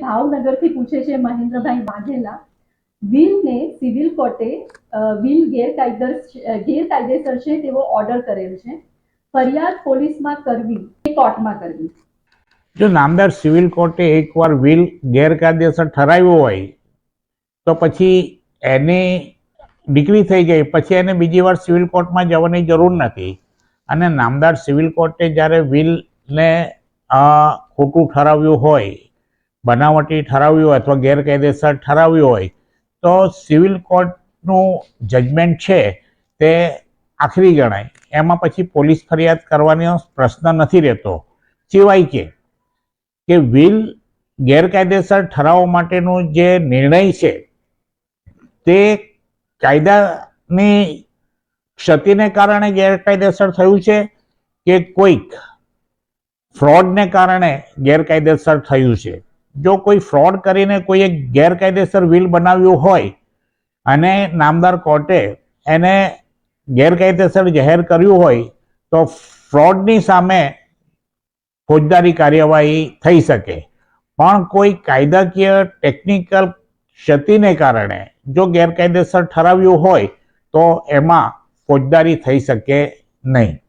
ભાવનગરથી પૂછે છે મહેન્દ્રભાઈ વાઘેલા વિલને સિવિલ કોર્ટે વિલ ગેરકાયદર ગેરકાયદેસર છે તેવો ઓર્ડર કરેલ છે. ફરિયાદ પોલીસમાં કરવી કે કોર્ટમાં કરવી? જો નામદાર સિવિલ કોર્ટે એકવાર વિલ ગેરકાયદેસર ઠરાવ્યું હોય, તો પછી એને ડિગ્રી થઈ ગઈ, પછી એને બીજી વાર સિવિલ કોર્ટમાં જવાની જરૂર નથી. અને નામદાર સિવિલ કોર્ટે જ્યારે વિલને ખોટું ઠરાવ્યું હોય બનાવટી ઠરાવ્યું હોય અથવા ગેરકાયદેસર ઠરાવ્યું હોય, તો સિવિલ કોર્ટનું જજમેન્ટ છે તે આખરી ગણાય. એમાં પછી પોલીસ ફરિયાદ કરવાનો પ્રશ્ન નથી રહેતો. સિવાય કે કે વિલ ગેરકાયદેસર ઠરાવવા માટેનો જે નિર્ણય છે, તે કાયદાની ક્ષતિને કારણે ગેરકાયદેસર થયું છે કે કોઈક ફ્રોડને કારણે ગેરકાયદેસર થયું છે? જો કોઈ ફ્રોડ કરીને કોઈએ ગેરકાયદેસર વિલ બનાવ્યું હોય અને નામદાર કોર્ટે એને ગેરકાયદેસર જાહેર કર્યું હોય, તો ફ્રોડની સામે ફોજદારી કાર્યવાહી થઈ શકે. પણ કોઈ કાયદાકીય ટેકનિકલ ક્ષતિને કારણે જો ગેરકાયદેસર ઠરાવ્યું હોય, તો એમાં ફોજદારી થઈ શકે નહીં.